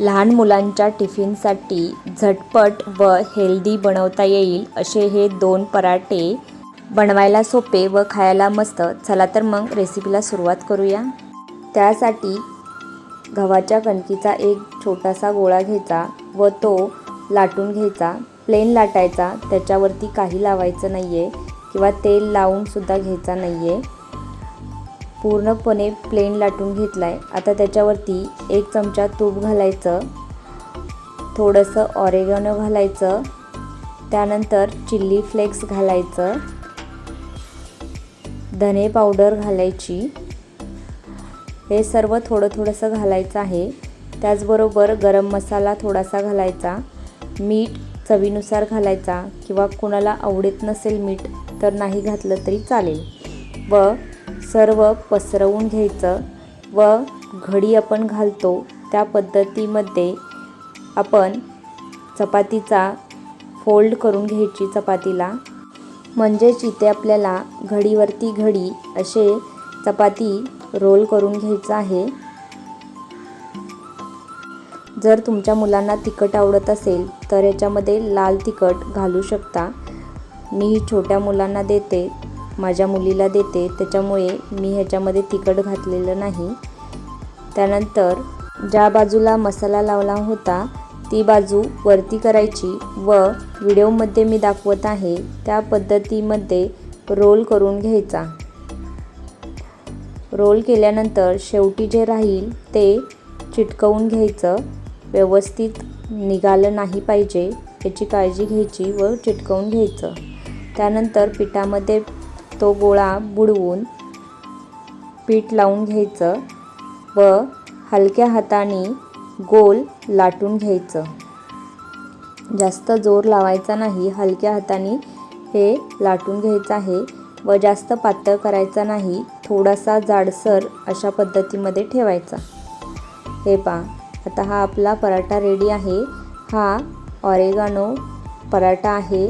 लहान मुलांच्या टिफिनसाठी झटपट व हेल्दी बनवता येईल असे हे दोन पराठे बनवायला सोपे व खायला मस्त. चला तर मग रेसिपीला सुरुवात करूया. त्यासाठी गव्हाच्या कणकीचा एक छोटासा गोळा घ्यायचा व तो लाटून घ्यायचा. प्लेन लाटायचा. त्याच्यावरती काही लावायचं नाही आहे किंवा तेल लावूनसुद्धा घ्यायचा नाही आहे पूर्णपणे प्लेन लाटून घेतला आहे आता त्याच्यावरती एक चमचा तूप घालायचं थोडंसं ऑरेगॅनो घालायचं त्यानंतर चिल्ली फ्लेक्स घालायचं धने पावडर घालायची. हे सर्व थोडं थोडंसं घालायचं आहे. त्याचबरोबर गरम मसाला थोडासा घालायचा. मीठ चवीनुसार घालायचा किंवा कुणाला आवडत नसेल मीठ तर नाही घातलं तरी चालेल. व सर्व पसरवून घ्यायचं व घडी आपण घालतो. त्या पद्धतीमध्ये आपण चपातीचा फोल्ड करून घ्यायची चपातीला. म्हणजेच इथे आपल्याला घडीवरती घडी असे चपाती रोल करून घ्यायचं आहे. जर तुमच्या मुलांना तिखट आवडत असेल तर याच्यामध्ये लाल तिखट घालू शकता. मी छोट्या मुलांना देते. माझ्या मुलीला देते त्याच्यामुळे मी ह्याच्यामध्ये तिखट घातलेलं नाही. त्यानंतर ज्या बाजूला मसाला लावला होता ती बाजू वरती करायची व व्हिडिओमध्ये मी दाखवत आहे त्या पद्धतीमध्ये रोल करून घ्यायचा. रोल केल्यानंतर शेवटी जे राहील ते चिटकवून घ्यायचं. व्यवस्थित निघालं नाही पाहिजे याची काळजी घ्यायची व चिटकवून घ्यायचं. त्यानंतर पिठामध्ये तो गोळा बुडवून पीठ लावून घ्यायचं व हलक्या हाताने गोल लाटून घ्यायचं. जास्त जोर लावायचा नाही हलक्या हाताने हे लाटून घ्यायचं आहे व जास्त पातळ करायचा नाही थोडासा जाडसर अशा पद्धतीमध्ये ठेवायचा. हे पहा आता हा आपला पराठा रेडी आहे. हा ऑरेगानो पराठा आहे.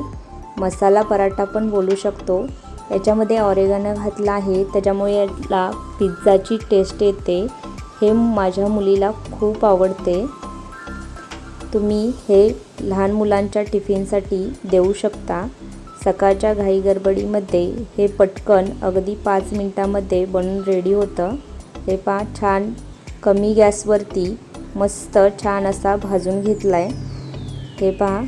मसाला पराठा पण बोलू शकतो. याच्यामध्ये ऑरेगानो घातला आहे. त्याच्यामुळे याला पिझ्झाची टेस्ट येते. हे माझ्या मुलीला खूप आवडते. तुम्ही हे लहान मुलांच्या टिफिनसाठी देऊ शकता. सकाळच्या घाई गडबडीमध्ये हे पटकन अगदी पाच मिनटामध्ये बनून रेडी होतं. हे पहा छान. कमी गॅसवरती मस्त छान असा भाजून घेतला आहे हे पहा.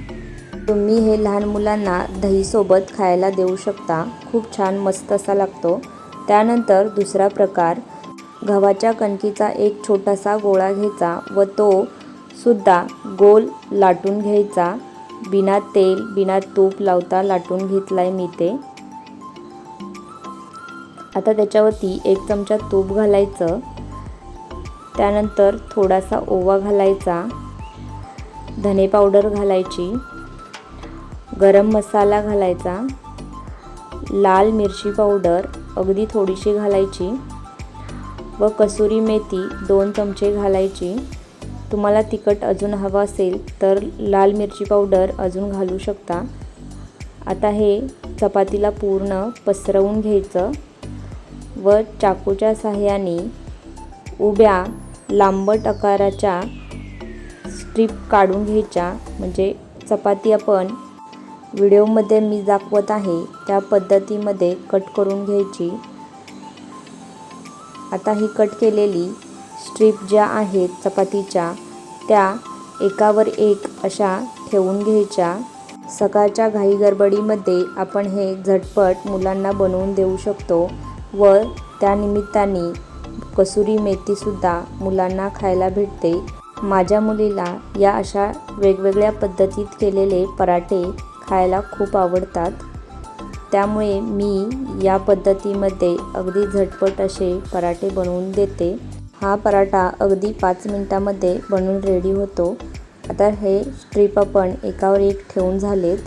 तुम्ही हे लहान मुलांना दहीसोबत खायला देऊ शकता. खूप छान मस्त असा लागतो. त्यानंतर दुसरा प्रकार गव्हाच्या कणकीचा एक छोटासा गोळा घ्यायचा व तो सुद्धा गोल लाटून घ्यायचा. बिना तेल बिना तूप लावता लाटून घेतला आहे मी ते. आता त्याच्यावरती एक चमचा तूप घालायचं. त्यानंतर थोडासा ओवा घालायचा. धने पावडर घालायची. गरम मसाला घालायचा. लाल मिरची पावडर अगदी थोडीशी घालायची. व कसुरी मेथी दोन चमचे घालायची. तुम्हाला तिखट अजून हवं असेल तर लाल मिरची पावडर अजून घालू शकता. आता हे चपातीला पूर्ण पसरवून घ्यायचं. व चाकूच्या साह्याने उभ्या लांबट आकाराच्या स्ट्रीप काढून घ्यायच्या. म्हणजे चपाती आपण व्हिडिओमध्ये मी दाखवत आहे त्या पद्धतीमध्ये कट करून घ्यायची. आता ही कट केलेली स्ट्रीप ज्या आहेत चपातीच्या त्या एकावर एक अशा ठेवून घ्यायच्या. सकाळच्या घाई गडबडीमध्ये आपण हे झटपट मुलांना बनवून देऊ शकतो व त्यानिमित्ताने कसुरी मेथीसुद्धा मुलांना खायला भेटते. माझ्या मुलीला या अशा वेगवेगळ्या पद्धतीत केलेले पराठे खायला खूप आवडतात. त्यामुळे मी या पद्धतीमध्ये अगदी झटपट असे पराठे बनवून देते. हा पराठा अगदी पाच मिनटामध्ये बनवून रेडी होतो. आता हे स्ट्रीप आपण एकावर एक ठेवून झालेत.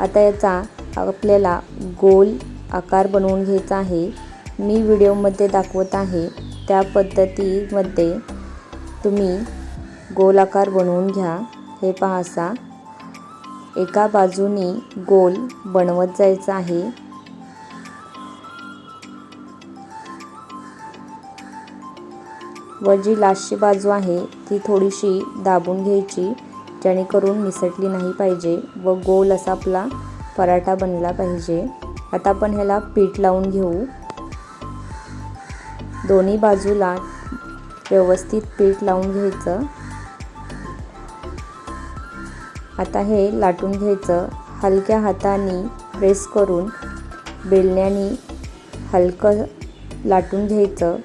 आता याचा आपल्याला गोल आकार बनवून घ्यायचा आहे. मी व्हिडिओमध्ये दाखवत आहे. त्या पद्धतीमध्ये तुम्ही गोल आकार बनवून घ्या. हे पहा असा. एका बाजूने गोल बनवत जायचं आहे. व जी लास्टची बाजू आहे ती थोडीशी दाबून घ्यायची जेणेकरून निसटली नाही पाहिजे व गोल असा आपला पराठा बनला पाहिजे. आता आपण ह्याला पीठ लावून घेऊ. दोन्ही बाजूला व्यवस्थित पीठ लावून घ्यायचं. आता हे लाटून घ्यायचं. हलक्या हाताने प्रेस करून बेलण्याने हलकं लाटून घ्यायचं.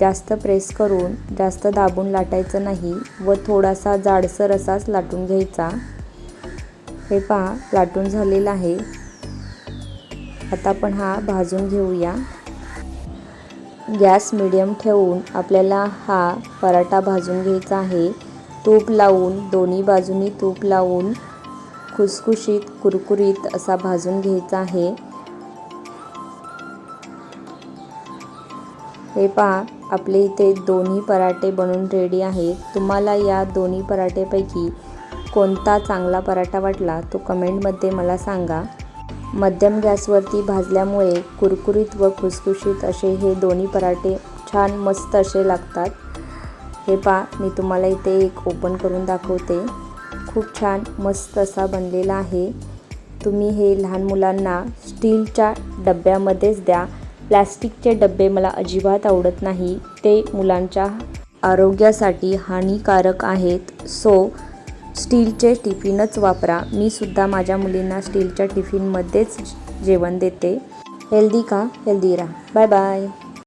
जास्त प्रेस करून जास्त दाबून लाटायचं नाही व थोडासा जाडसर असाच लाटून घ्यायचा. हे पहा लाटून झालेला आहे. आता आपण हा भाजून घेऊया. गॅस मिडियम ठेवून आपल्याला हा पराठा भाजून घ्यायचा आहे. तूप लावून दोन्ही बाजूनी तूप लावून खुसखुशीत कुरकुरीत असा भाजून घ्यायचा आहे. हे पहा आपले इथे दोन्ही पराठे बनून रेडी आहेत. तुम्हाला या दोन्ही पराठेपैकी कोणता चांगला पराठा वाटला तो कमेंटमध्ये मला सांगा. मध्यम गॅसवरती भाजल्यामुळे कुरकुरीत व खुसखुशीत असे हे दोन्ही पराठे छान मस्त असे लागतात. हे पहा मी तुम्हाला इथे एक ओपन करून दाखवते. खूप छान मस्त असा बनलेला आहे. तुम्ही हे लहान मुलांना स्टीलच्या डब्यामध्येच द्या. प्लॅस्टिकचे डबे मला अजिबात आवडत नाही. ते मुलांच्या आरोग्यासाठी हानिकारक आहेत. सो स्टीलचे टिफिनच वापरा. मी सुद्धा माझ्या मुलींना स्टीलच्या टिफिनमध्येच जेवण देते. हेल्दी का? हेल्दी राहा. Bye bye